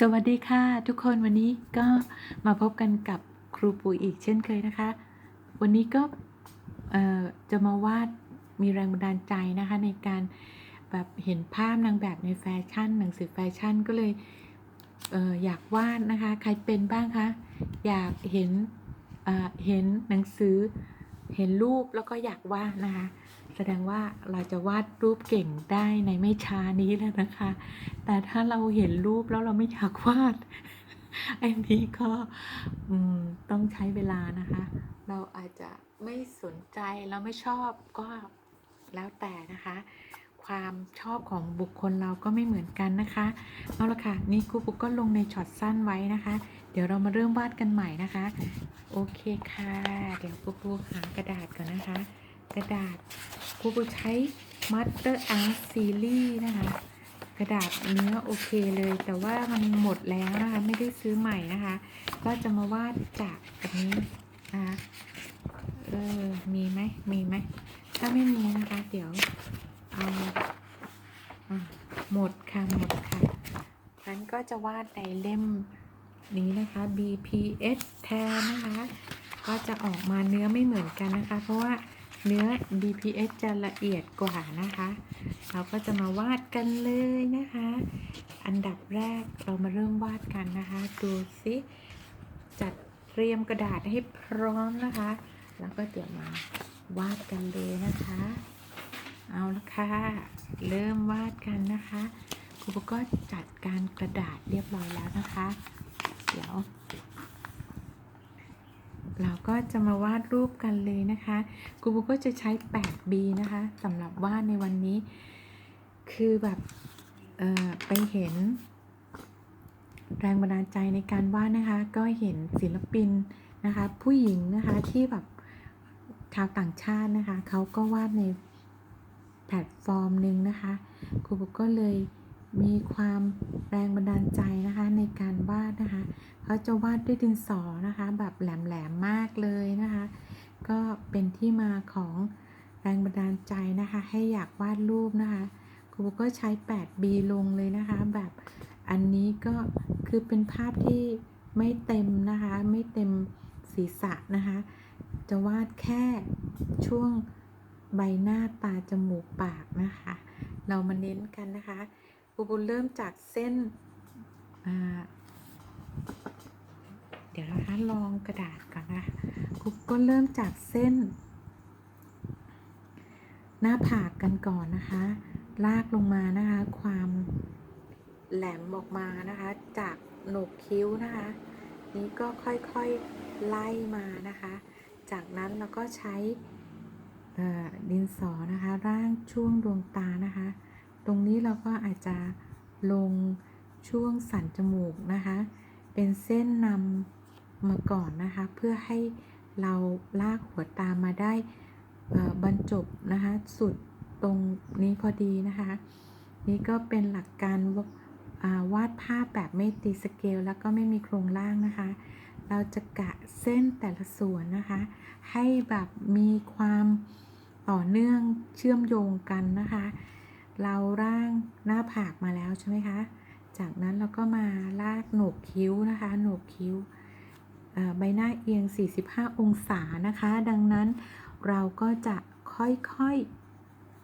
สวัสดีค่ะ ทุกคนวันนี้ก็มาพบกันกับครูปุ๋ยอีกเช่นเคยนะคะ วันนี้ก็จะมาวาดมีแรงบันดาลใจนะคะในการแบบเห็นภาพนางแบบในแฟชั่น หนังสือแฟชั่นก็เลยเอออยากวาดนะคะ ใครเป็นบ้างคะอยากเห็นเเห็นหนังสือเห็นรูปแล้วก็อยากวาดนะคะ แสดงว่าเราจะวาดรูปเก่งได้ในไม่ช้านี้แล้วนะคะ แต่ถ้าเราเห็นรูปแล้วเราไม่อยากวาดอันนี้ก็ต้องใช้เวลานะคะ เราอาจจะไม่สนใจเราไม่ชอบก็แล้วแต่นะคะ ความชอบของบุคคลเราก็ไม่เหมือนกันนะคะเอาละค่ะนี่ครูปุ๊กก็ลงในช็อตสั้นไว้นะคะ เดี๋ยวเรามาเริ่มวาดกันใหม่นะคะ โอเคค่ะ เดี๋ยวครูปุ๊กหากระดาษก่อนนะคะ กระดาษ รูปุ๊กใช้ Master Art Series นะคะ กระดาษเนื้อโอเคเลย แต่ว่ามันหมดแล้วนะคะ ไม่ได้ซื้อใหม่นะคะ ก็จะมาวาดจากแบบนี้นะคะเออมีไหมมีไหมถ้าไม่มีนะคะ เดี๋ยวเอาหมดค่ะ หมดค่ะนั้นก็จะวาดในเล่มนี้นะคะ BPS แทนนะคะ ก็จะออกมาเนื้อไม่เหมือนกันนะคะ เพราะว่า เนื้อ BPS จะละเอียดกว่านะคะ เราก็จะมาวาดกันเลยนะคะ อันดับแรกเรามาเริ่มวาดกันนะคะ ดูสิจัดเตรียมกระดาษให้พร้อมนะคะ แล้วก็เดี๋ยวมาวาดกันเลยนะคะ เอาละค่ะ เริ่มวาดกันนะคะครูก็จัดการกระดาษเรียบร้อยแล้วนะคะ เดี๋ยว เราก็จะมาวาดรูปกันเลยนะคะครูก็จะใช้ 8B นะคะสำหรับวาดในวันนี้ คือแบบเออไปเห็น แรงบันดาลใจในการวาดนะคะ ก็เห็นศิลปินนะคะ ผู้หญิงนะคะที่แบบชาวต่างชาตินะคะเขาก็วาดในแพลตฟอร์มหนึ่งนะคะครูปุ๊กก็เลย มีความแรงบันดาลใจนะคะในการวาดนะคะเขาจะวาดด้วยดินสอนะคะแบบแหลมๆมากเลยนะคะ ก็เป็นที่มาของแรงบันดาลใจนะคะ ให้อยากวาดรูปนะคะครูก็ใช้ 8B ลงเลยนะคะ แบบอันนี้ก็คือเป็นภาพที่ไม่เต็มนะคะ ไม่เต็มศีรษะนะคะ จะวาดแค่ช่วงใบหน้าตาจมูกปากนะคะ เรามาเน้นกันนะคะ ครูบุญเริ่มจากเส้น เดี๋ยวนะคะลองกระดาษก่อนนะคุกก็เริ่มจากเส้น หน้าผากกันก่อนนะคะ ลากลงมานะคะ ความแหลมออกมานะคะ จากโหนกคิ้วนะคะ นี้ก็ค่อยๆไล่มานะคะ จากนั้นเราก็ใช้ดินสอนะคะ ร่างช่วงดวงตานะคะ ตรงนี้เราก็อาจจะลงช่วงสันจมูกนะคะ เป็นเส้นนำมาก่อนนะคะ เพื่อให้เราลากหัวตามมาได้บรรจบนะคะ สุดตรงนี้พอดีนะคะ นี่ก็เป็นหลักการวาวาดภาพแบบไม่ตีสเกล แล้วก็ไม่มีโครงร่างนะคะ เราจะกะเส้นแต่ละส่วนนะคะ ให้แบบมีความต่อเนื่องเชื่อมโยงกันนะคะ เราร่างหน้าผากมาแล้วใช่ไหมคะ จากนั้นเราก็มาลากโหนกคิ้วนะคะโหนกคิ้วใบหน้าเอียง 45 องศานะคะ ดังนั้นเราก็จะค่อย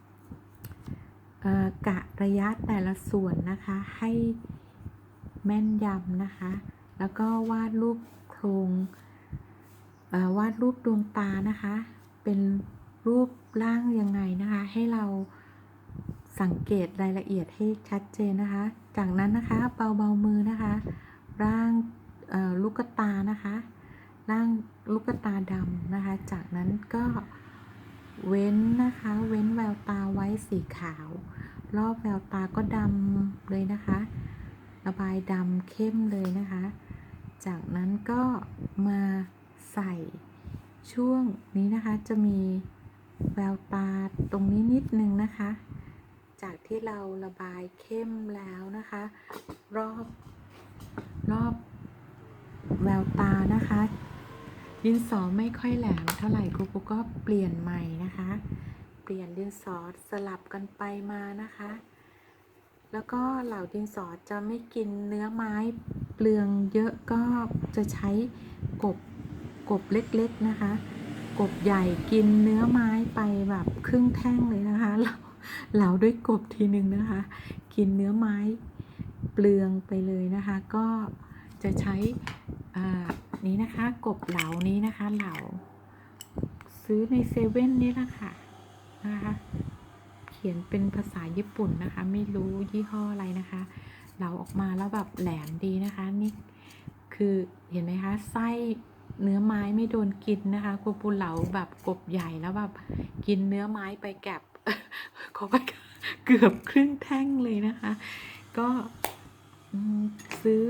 ๆเอ่อกะระยะแต่ละส่วนนะคะให้แม่นยำนะคะ แล้วก็วาดรูปโครงวาดรูปดวงตานะคะ เป็นรูปร่างยังไงนะคะ ให้เรา สังเกตรายละเอียดให้ชัดเจนนะคะ จากนั้นนะคะเบาๆมือนะคะ ร่างลูกตานะคะ ร่างลูกตาดำนะคะ จากนั้นก็เว้นนะคะ เว้นแววตาไว้สีขาว รอบแววตาก็ดำเลยนะคะ ระบายดำเข้มเลยนะคะ จากนั้นก็มาใส่ช่วงนี้นะคะจะมีแววตาตรงนี้นิดนึงนะคะ จากที่เราระบายเข้มแล้วนะคะ รอบรอบแววตานะคะ ดินสอไม่ค่อยแหลมเท่าไหร่ครูปุ๊กก็เปลี่ยนใหม่นะคะ เปลี่ยนดินสอสลับกันไปมานะคะ แล้วก็เหล่าดินสอจะไม่กินเนื้อไม้เปลืองเยอะก็จะใช้กบกบเล็กๆนะคะ กบใหญ่กินเนื้อไม้ไปแบบครึ่งแท่งเลยนะคะเหลา เหลาด้วยกบทีนึงนะคะ กินเนื้อไม้เปลืองไปเลยนะคะ ก็จะใช้นี้นะคะ กบเหลานี้นะคะ เหลาซื้อในเซเว่นนี่แหละค่ะนะคะ เขียนเป็นภาษาญี่ปุ่นนะคะ ไม่รู้ยี่ห้ออะไรนะคะ เหลาออกมาแล้วแบบแหลมดีนะคะ นี่คือเห็นไหมคะไส้เนื้อไม้ไม่โดนกินนะคะกูปูเหลาแบบกบใหญ่แล้วแบบกินเนื้อไม้ไปแกบ ขอไปเกือบครึ่งแท่งเลยนะคะ ก็ซื้อ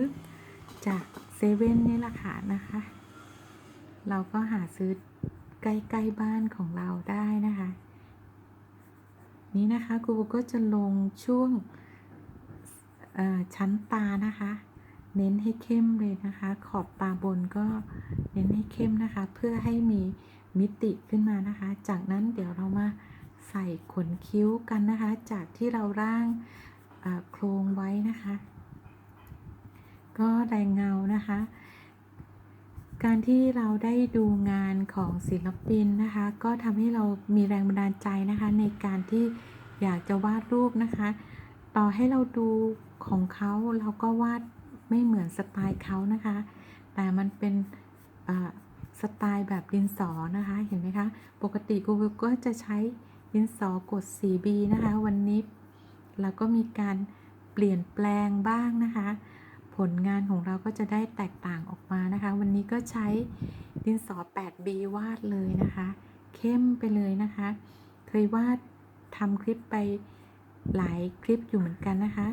จากเซเว่นนี่แหละค่ะนะคะ เราก็หาซื้อใกล้ๆบ้านของเราได้นะคะ นี้นะคะครูก็จะลงช่วงชั้นตานะคะ เน้นให้เข้มเลยนะคะ ขอบตาบนก็เน้นให้เข้มนะคะ เพื่อให้มีมิติขึ้นมานะคะ จากนั้นเดี๋ยวเรามา ใส่ขนคิ้วกันนะคะ จากที่เราร่างโครงไว้นะคะ ก็แรงเงานะคะ การที่เราได้ดูงานของศิลปินนะคะ ก็ทำให้เรามีแรงบันดาลใจนะคะ ในการที่อยากจะวาดรูปนะคะ ต่อให้เราดูของเขาเราก็วาดไม่เหมือนสไตล์เขานะคะ แต่มันเป็นสไตล์แบบดินสอนะคะ เห็นไหมคะ ปกติกูก็จะใช้ ดินสอกด 4B นะคะ วันนี้เราก็มีการเปลี่ยนแปลงบ้างนะคะ ผลงานของเราก็จะได้แตกต่างออกมานะคะ วันนี้ก็ใช้ดินสอ 8B วาดเลยนะคะ เข้มไปเลยนะคะ เคยวาดทำคลิปไปหลายคลิปอยู่เหมือนกันนะคะ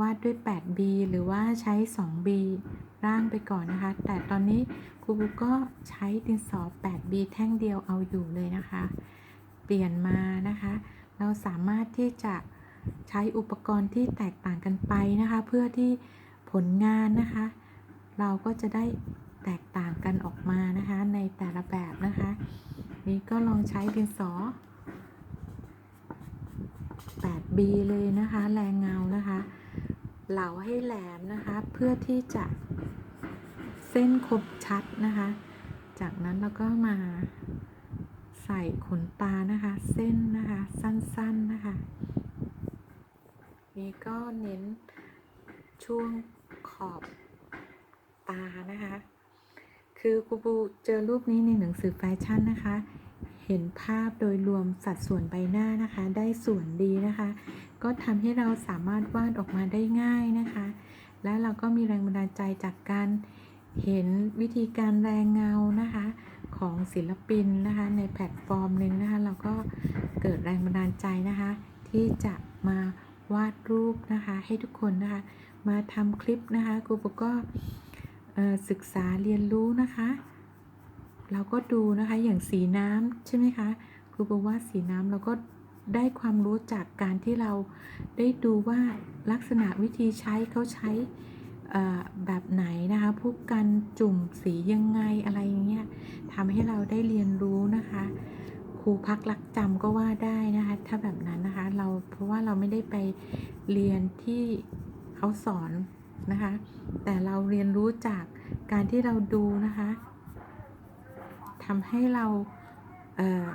วาดด้วย 8B หรือว่าใช้ 2B ร่างไปก่อนนะคะ แต่ตอนนี้ครูก็ใช้ดินสอ 8B แท่งเดียวเอาอยู่เลยนะคะ ลี่ยนมานะคะ เราสามารถที่จะใช้อุปกรณ์ที่แตกต่างกันไปนะคะ เพื่อที่ผลงานนะคะ เราก็จะได้แตกต่างกันออกมานะคะ ในแต่ละแบบนะคะ นี่ก็ลองใช้ดินสอ 8B เลยนะคะ แรงเงานะคะ เหลาให้แหลมนะคะ เพื่อที่จะเส้นคมชัดนะคะ จากนั้นเราก็มา ใส่ขนตานะคะ เส้นนะคะ สั้นๆนะคะ นี่ก็เน้นช่วงขอบตานะคะ คือครูบูเจอรูปนี้ในหนังสือแฟชั่นนะคะ เห็นภาพโดยรวมสัดส่วนใบหน้านะคะ ได้ส่วนดีนะคะ ก็ทำให้เราสามารถวาดออกมาได้ง่ายนะคะ และเราก็มีแรงบันดาลใจจากการเห็นวิธีการแรงเงานะคะ ของศิลปินนะคะในแพลตฟอร์มหนึ่งนะคะเราก็เกิดแรงบันดาลใจนะคะ ที่จะมาวาดรูปนะคะให้ทุกคนนะคะมาทำคลิปนะคะครูปก็ศึกษาเรียนรู้นะคะ เราก็ดูนะคะอย่างสีน้ำใช่ไหมคะครูบอกว่าสีน้ำเราก็ได้ความรู้จากการที่เราได้ดูว่าลักษณะวิธีใช้เขาใช้ แบบไหนนะคะผู้กันจุ่มสียังไงอะไรอย่างเงี้ยทำให้เราได้เรียนรู้นะคะ ครูพักรักจำก็ว่าได้นะคะ ถ้าแบบนั้นนะคะ เราเพราะว่าเราไม่ได้ไปเรียนที่เขาสอนนะคะ แต่เราเรียนรู้จากการที่เราดูนะคะทำให้เราเอ่อ